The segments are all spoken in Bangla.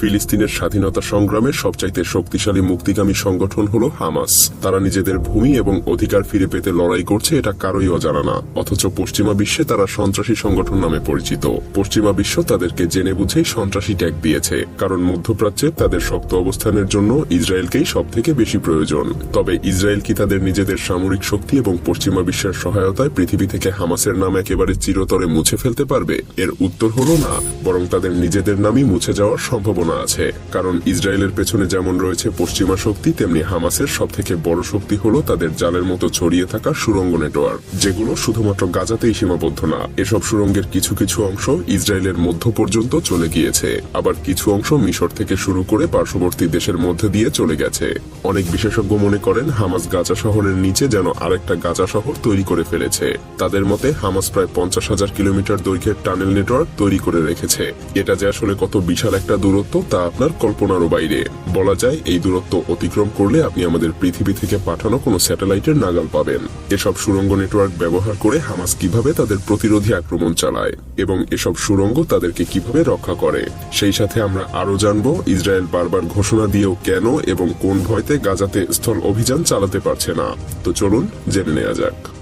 ফিলিস্তিনের স্বাধীনতা সংগ্রামের সবচাইতে শক্তিশালী মুক্তিগামী সংগঠন হল হামাস। তারা নিজেদের ভূমি এবং অধিকার ফিরে পেতে লড়াই করছে এটা কারোই অজানা না। অথচ পশ্চিমা বিশ্বে তারা সন্ত্রাসী সংগঠন নামে পরিচিত। পশ্চিমা বিশ্ব তাদেরকে জেনে বুঝেই সন্ত্রাসী ট্যাগ দিয়েছে, কারণ মধ্যপ্রাচ্যে তাদের শক্ত অবস্থানের জন্য ইসরায়েলকেই সব থেকে বেশি প্রয়োজন। তবে ইসরায়েল কি তাদের নিজেদের সামরিক শক্তি এবং পশ্চিমা বিশ্বের সহায়তায় পৃথিবী থেকে হামাসের নাম একেবারে চিরতরে মুছে ফেলতে পারবে? এর উত্তর হলো না, বরং তাদের নিজেদের নামই মুছে যাওয়ার সম্ভাবনা আছে। কারণ ইসরায়েলের পেছনে যেমন রয়েছে পশ্চিমা শক্তি, তেমনি হামাসের সব থেকে বড় শক্তি হলো তাদের জালের মতো ছড়িয়ে থাকা সুরঙ্গ নেটওয়ার্ক, যেগুলো শুধুমাত্র গাজাতেই সীমাবদ্ধ না। এসব সুরঙ্গের কিছু কিছু অংশ ইসরায়েলের মধ্য পর্যন্ত চলে গিয়েছে। আবার কিছু অংশ মিশর থেকে শুরু করে পার্শ্ববর্তী দেশের মধ্যে দিয়ে চলে গেছে। অনেক বিশেষজ্ঞ মনে করেন, হামাস গাজা শহরের নিচে যেন আরেকটা গাজা শহর তৈরি করে ফেলেছে। তাদের মতে, হামাস প্রায় পঞ্চাশ হাজার কিলোমিটার দৈর্ঘ্যের টানেল নেটওয়ার্ক তৈরি করে রেখেছে। এটা যে আসলে কত বিশাল একটা দূরত্ব তা আপনার কল্পনারও বাইরে। বলা যায়, এই দূরত্ব অতিক্রম করলে আপনি আমাদের পৃথিবী থেকে পাঠানো কোনো স্যাটেলাইটের নাগাল পাবেন। এসব সুরঙ্গ নেটওয়ার্ক ব্যবহার করে হামাস কীভাবে তাদের প্রতিরোধী আক্রমণ চালায় এবং এসব সুরঙ্গ তাদেরকে কীভাবে রক্ষা করে। সেই সাথে আমরা আরও জানব, ইসরায়েল বারবার ঘোষণা দিয়েও কেন এবং কোন ভয়তে গাজাতে স্থল অভিযান চালাতে পারছে না। তো চলুন, জেনে নেওয়া যাক।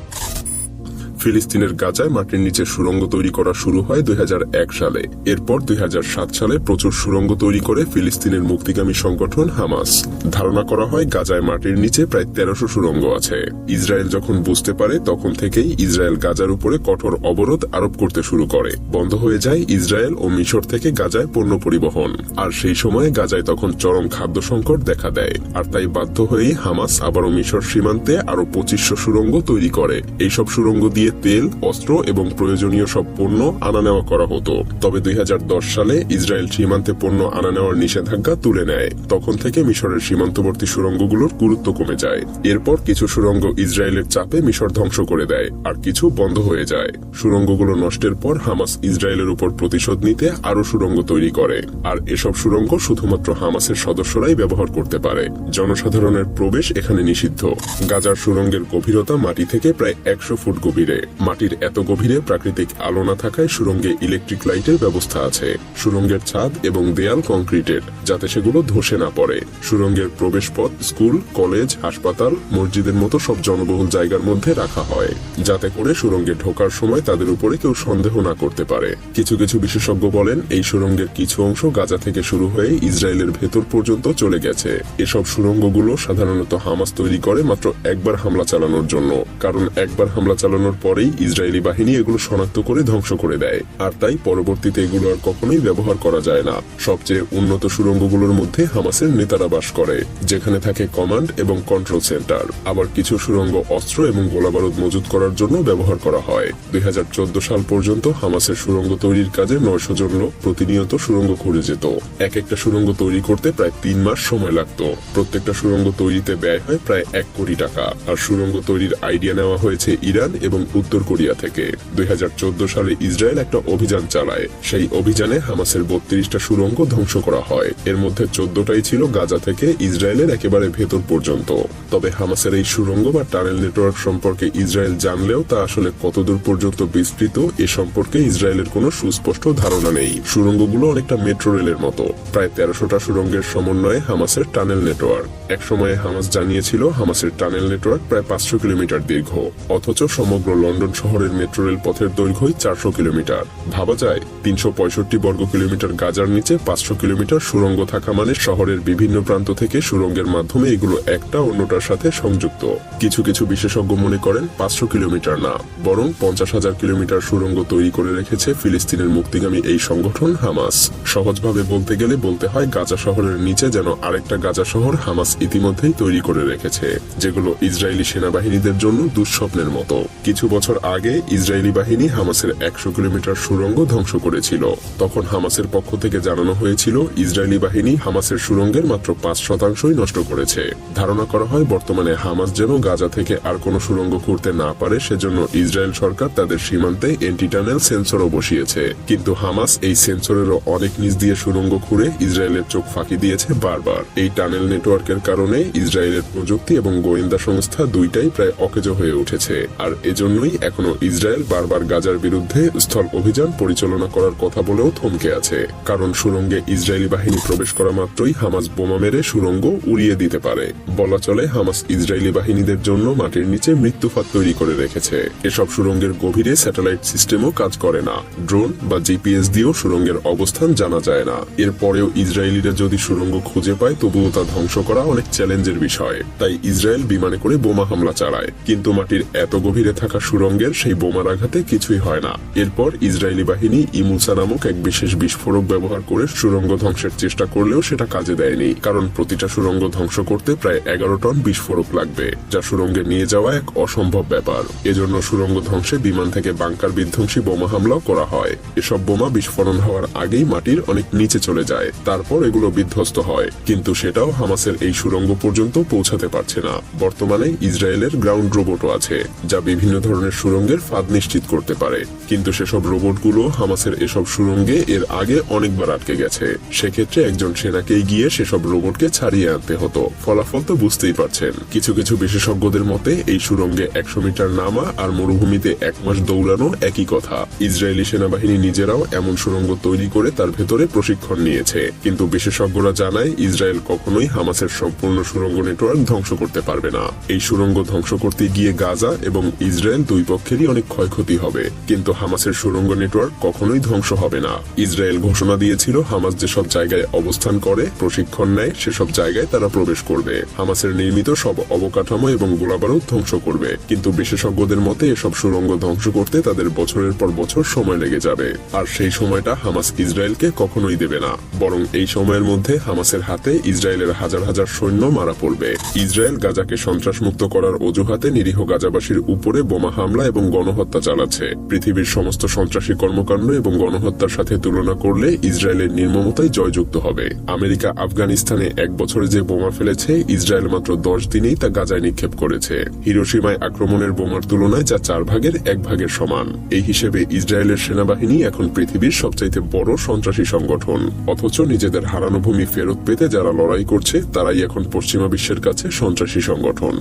ফিলিস্তিনের গাজায় মাটির নিচে সুরঙ্গ তৈরি করা শুরু হয় দুই হাজার এক সালে। এরপর দুই হাজার সাত সালে প্রচুর সুরঙ্গ তৈরি করে ফিলিস্তিনের মুক্তিগামী সংগঠন হামাস। ধারণা করা হয় গাজায় মাটির নিচে প্রায় তেরোশো সুরঙ্গ আছে। ইসরায়েল যখন বুঝতে পারে, তখন থেকেই ইসরায়েল গাজার উপরে কঠোর অবরোধ আরোপ করতে শুরু করে। বন্ধ হয়ে যায় ইসরায়েল ও মিশর থেকে গাজায় পণ্য পরিবহন। আর সেই সময়ে গাজায় তখন চরম খাদ্য সংকট দেখা দেয়। আর তাই বাধ্য হয়েই হামাস আবারও মিশর সীমান্তে আরও পঁচিশশো সুরঙ্গ তৈরি করে। এইসব সুরঙ্গ দিয়ে তেল, অস্ত্র এবং প্রয়োজনীয় সব পণ্য আনা নেওয়া করা হতো। তবে দুই হাজার দশ সালে ইসরায়েল সীমান্তে পণ্য আনা নেওয়ার নিষেধাজ্ঞা তুলে নেয়। তখন থেকে মিশরের সীমান্তবর্তী সুরঙ্গগুলোর গুরুত্ব কমে যায়। এরপর কিছু সুরঙ্গ ইসরায়েলের চাপে মিশর ধ্বংস করে দেয় আর কিছু বন্ধ হয়ে যায়। সুরঙ্গগুলো নষ্টের পর হামাস ইসরায়েলের উপর প্রতিশোধ নিতে আরও সুরঙ্গ তৈরি করে। আর এসব সুরঙ্গ শুধুমাত্র হামাসের সদস্যরাই ব্যবহার করতে পারে। জনসাধারণের প্রবেশ এখানে নিষিদ্ধ। গাজার সুরঙ্গের গভীরতা মাটি থেকে প্রায় একশো ফুট গভীরে। মাটির এত গভীরে প্রাকৃতিক আলো না থাকায় সুরঙ্গে ইলেকট্রিক লাইটের ব্যবস্থা আছে। সুরঙ্গের ছাদ এবং দেয়াল কংক্রিটের যাতে সেগুলো ধসে না পড়ে। সুরঙ্গের প্রবেশ পথ স্কুল কলেজ হাসপাতাল, মসজিদের মতো সব জনবহুল জায়গার মধ্যে রাখা হয়, যাতে করে সুরঙ্গে ঢোকার সময় তাদের উপরে কেউ সন্দেহ না করতে পারে। কিছু কিছু বিশেষজ্ঞ বলেন, এই সুরঙ্গের কিছু অংশ গাজা থেকে শুরু হয়ে ইসরায়েলের ভেতর পর্যন্ত চলে গেছে। এসব সুরঙ্গগুলো সাধারণত হামাস তৈরি করে মাত্র একবার হামলা চালানোর জন্য, কারণ একবার হামলা চালানোর পরেই ইসরায়েলি বাহিনী এগুলো শনাক্ত করে ধ্বংস করে দেয়। আর তাই পরবর্তীতে এগুলো আর কখনোই ব্যবহার করা যায় না। সবচেয়ে উন্নত সুরঙ্গগুলোর মধ্যে হামাসের নেতারা বাস করে, যেখানে থাকে কমান্ড এবং কন্ট্রোল সেন্টার। আবার কিছু সুরঙ্গ অস্ত্র এবং গোলাবারুদ মজুত করার জন্য ব্যবহার করা হয়। দুই হাজার চোদ্দ সাল পর্যন্ত হামাসের সুরঙ্গ তৈরির কাজে নয়শো জন লোক প্রতিনিয়ত সুরঙ্গ খুঁড়ে যেত। এক একটা সুরঙ্গ তৈরি করতে প্রায় তিন মাস সময় লাগতো। প্রত্যেকটা সুরঙ্গ তৈরিতে ব্যয় হয় প্রায় এক কোটি টাকা। আর সুরঙ্গ তৈরির আইডিয়া নেওয়া হয়েছে ইরান এবং উত্তর কোরিয়া থেকে। দুই হাজার চোদ্দ সালে ইসরায়েল একটা অভিযান চালায়। সেই অভিযানে হামাসের বত্রিশটা সুরঙ্গ ধ্বংস করা হয়। এর মধ্যে চোদ্দটাই ছিল গাজা থেকে ইসরায়েলের একেবারে ভেতর পর্যন্ত। তবে হামাসের এই সুরঙ্গ বা টানেল নেটওয়ার্ক সম্পর্কে ইসরায়েল জানলেও তা আসলে কতদূর পর্যন্ত বিস্তৃত, এ সম্পর্কে ইসরায়েলের কোনো সুস্পষ্ট ধারণা নেই। সুরঙ্গগুলো অনেকটা মেট্রো রেলের মতো। প্রায় তেরোশোটা সুরঙ্গের সমন্বয়ে হামাসের টানেল নেটওয়ার্ক। এক সময়ে হামাস জানিয়েছিল হামাসের টানেল নেটওয়ার্ক প্রায় পাঁচশো কিলোমিটার দীর্ঘ। অথচ সমগ্র লন্ডন শহরের মেট্রো রেল পথের দৈর্ঘ্যই চারশো কিলোমিটার। ভাবা যায়, তিনশো পঁয়ষট্টি বর্গ কিলোমিটার গাজার নিচে পাঁচশো কিলোমিটার সুরঙ্গ থাকা মানে শহরের বিভিন্ন প্রান্ত থেকে সুরঙ্গের মাধ্যমে এগুলো একটা অন্যটার সাথে সংযুক্ত। কিছু কিছু বিশেষজ্ঞ মনে করেন পাঁচশো কিলোমিটার না, বরং পঞ্চাশ হাজার কিলোমিটার সুরঙ্গ তৈরি করে রেখেছে ফিলিস্তিনের মুক্তিগামী এই সংগঠন হামাস। সহজভাবে বলতে গেলে বলতে হয়, গাজা শহরের নিচে যেন আরেকটা গাজা শহর হামাস ইতিমধ্যেই তৈরি করে রেখেছে, যেগুলো ইসরায়েলি সেনাবাহিনীদের জন্য দুঃস্বপ্নের মতো। কিছু বছর আগে ইসরায়েলি বাহিনী হামাসের একশো কিলোমিটার সুরঙ্গ ধ্বংস করেছিল। তখন হামাসের পক্ষ থেকে জানানো হয়েছিল, ইসরায়েলি বাহিনী হামাসের সুরঙ্গের মাত্র পাঁচ শতাংশই নষ্ট করেছে। ধারণা করা হয়, বর্তমানে হামাস যেন গাজা থেকে আর কোনো সুরঙ্গ করতে না পারে, সেজন্য ইসরায়েল সরকার তাদের সীমান্তে এন্টিটানেল সেন্সরও বসিয়েছে। কিন্তু হামাস এই সেন্সরেরও অনেক নিচ দিয়ে সুরঙ্গ খুঁড়ে ইসরায়েলের চোখ ফাঁকি দিয়েছে বারবার। এই টানেল নেটওয়ার্কের কারণে ইসরায়েলের প্রযুক্তি এবং গোয়েন্দা সংস্থা দুইটাই প্রায় অকেজ হয়ে উঠেছে। আর এজন্যই জন্যই এখনও ইসরায়েল বারবার গাজার বিরুদ্ধে স্থল অভিযান পরিচালনা করার কথা বলেও থমকে আছে। কারণ সুরঙ্গে ইসরায়েলি বাহিনী প্রবেশ করা মাত্রই হামাস বোমা মেরে সুরঙ্গ উড়িয়ে দিতে পারে। বলা চলে, হামাস ইসরায়েলি বাহিনীদের জন্য মাটির নিচে মৃত্যুফাত তৈরি করে রেখেছে। এসব সুরঙ্গের গভীরে স্যাটেলাইট সিস্টেমও কাজ করে না। ড্রোন বা জিপিএস দিয়েও সুরঙ্গের অবস্থান জানা যায় না। এরপরেও ইসরায়েলিরা যদি সুরঙ্গ খুঁজে পায়, তবুও তা ধ্বংস করা অনেক চ্যালেঞ্জের বিষয়। তাই ইসরায়েল বিমানে করে বোমা হামলা চালায়। কিন্তু মাটির এত গভীরে থাকা সুরঙ্গের সেই বোমার আঘাতে কিছুই হয় না। এরপর ইসরায়েলি বাহিনী ইমুলসা নামক এক বিশেষ বিস্ফোরক ব্যবহার করে সুরঙ্গ ধ্বংসের চেষ্টা করলেও সেটা কাজে দেয়নি, কারণ প্রতিটা সুরঙ্গ ধ্বংস করতে প্রায় এগারো টন বিস্ফোরক লাগবে, যা সুরঙ্গে নিয়ে যাওয়া এক অসম্ভব ব্যাপার। এজন্য সুরঙ্গ ধ্বংসে বিমান থেকে বাংকার বিধ্বংসী বোমা হামলাও করা হয়। এসব বোমা বিস্ফোরণ হওয়ার আগেই মাটির অনেক নিচে চলে যায়, তারপর এগুলো বিধ্বস্ত হয়। কিন্তু সেটাও হামাসের এই সুরঙ্গ পর্যন্ত পৌঁছাতে পারছে না। বর্তমানে ইসরায়েলের গ্রাউন্ড রোবটও আছে, যা বিভিন্ন ধরনের সুরঙ্গের ফাঁদ নিশ্চিত করতে পারে। কিন্তু সেসব রোবটগুলো হামাসের এসব সুরঙ্গে এর আগে অনেকবার আটকে গেছে। সেক্ষেত্রে একজন সেনাকে গিয়ে সেসব রোবটকে ছাড়িয়ে আনতে হতো। ফলাফল তো বুঝতেই পারছেন। কিছু কিছু বিশেষজ্ঞদের মতে, এই সুরঙ্গে একশো মিটার নামা আর মরুভূমিতে এক মাস দৌড়ানো একই কথা। ইসরায়েলি সেনাবাহিনী নিজেরাও এমন সুরঙ্গ তৈরি করে তার ভেতরে প্রশিক্ষণ নিয়েছে। কিন্তু বিশেষজ্ঞরা জানায়, ইসরায়েল কখনোই হামাসের সম্পূর্ণ সুরঙ্গ নেটওয়ার্ক ধ্বংস করতে পারবে না। এই সুরঙ্গ ধ্বংস করতে গিয়ে গাজা এবং ইসরায়েল দুই পক্ষেরই অনেক ক্ষয়ক্ষতি হবে। কিন্তু হামাসের সুরঙ্গ নেটওয়ার্ক কখনোই ধ্বংস হবে না। ইসরায়েল ঘোষণা দিয়েছিল, হামাস যেসব জায়গায় অবস্থান করে, প্রশিক্ষণ নেয়, সেসব জায়গায় তারা প্রবেশ করবে। হামাসের নির্মিত সব অবকাঠামো এবং গোলাবারুদ ধ্বংস করবে। কিন্তু বিশেষজ্ঞদের মতে, এসব সুরঙ্গ ধ্বংস করতে তাদের বছরের পর বছর সময় লেগে যাবে। আর সেই সময়টা হামাস ইসরায়েলকে কখনোই দেবে না। বরং এই সময়ের মধ্যে হামাসের হাতে ইসরায়েলের হাজার হাজার সৈন্য মারা পড়বে। ইসরায়েল গাজাকে সন্ত্রাসমুক্ত করার অজুহাতে নিরীহ গাজাবাসীর উপরে বোমা হামলা এবং গণহত্যা চালাচ্ছে। পৃথিবীর সমস্ত সন্ত্রাসী কর্মকাণ্ড এবং গণহত্যার সাথে তুলনা করলে ইসরায়েলের নির্মমতাই জয়যুক্ত হবে। আমেরিকা আফগানিস্তানে এক বছরে যে বোমা ফেলেছে, ইসরায়েল মাত্র দশ দিনেই তা গাজায় নিক্ষেপ করেছে। হিরোসীমায় আক্রমণের বোমার তুলনায় যা চার ভাগের এক ভাগের সমান। এই হিসেবে ইসরায়েলের সেনাবাহিনী এখন পৃথিবীর সবচাইতে বড় সন্ত্রাসী সংগঠন। অথচ নিজেদের হারানো ভূমি ফেরত পেতে যারা লড়াই করছে, তারাই এখন পশ্চিমা বিশ্বের কাছে সন্ত্রাসী সংগঠন।